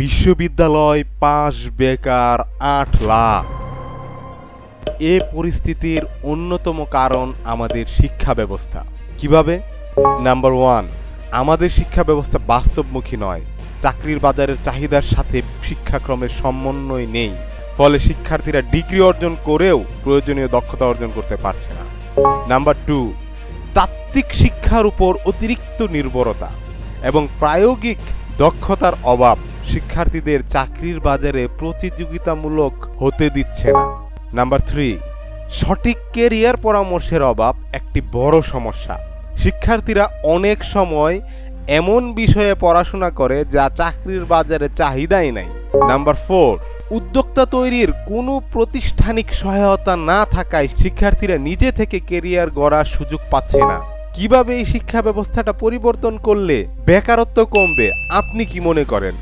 বিশ্ববিদ্যালয় পাশ বেকার আট লাখ। এ পরিস্থিতির অন্যতম কারণ আমাদের শিক্ষা ব্যবস্থা। কীভাবে? নাম্বার ওয়ান, আমাদের শিক্ষা ব্যবস্থা বাস্তবমুখী নয়। চাকরির বাজারের চাহিদার সাথে শিক্ষাক্রমের সমন্বয় নেই। ফলে শিক্ষার্থীরা ডিগ্রি অর্জন করেও প্রয়োজনীয় দক্ষতা অর্জন করতে পারছে না। নাম্বার টু, তাত্ত্বিক শিক্ষার উপর অতিরিক্ত নির্ভরতা এবং প্রায়োগিক দক্ষতার অভাব। শিক্ষার্থীদের চাকরির বাজারে প্রতিযোগিতামূলক হতে দিচ্ছে না। নাম্বার থ্রি, সঠিক কেরিয়ার পরামর্শের অভাব একটি বড় সমস্যা। শিক্ষার্থীরা অনেক সময় এমন বিষয়ে পড়াশোনা করে যা চাকরির বাজারে চাহিদাই নাই। নাম্বার ফোর, উদ্যোক্তা তৈরির কোনো প্রতিষ্ঠানিক সহায়তা না থাকায় শিক্ষার্থীরা নিজে থেকে কেরিয়ার গড়ার সুযোগ পাচ্ছে না। কীভাবে এই শিক্ষা ব্যবস্থাটা পরিবর্তন করলে বেকারত্ব কমবে, আপনি কি মনে করেন?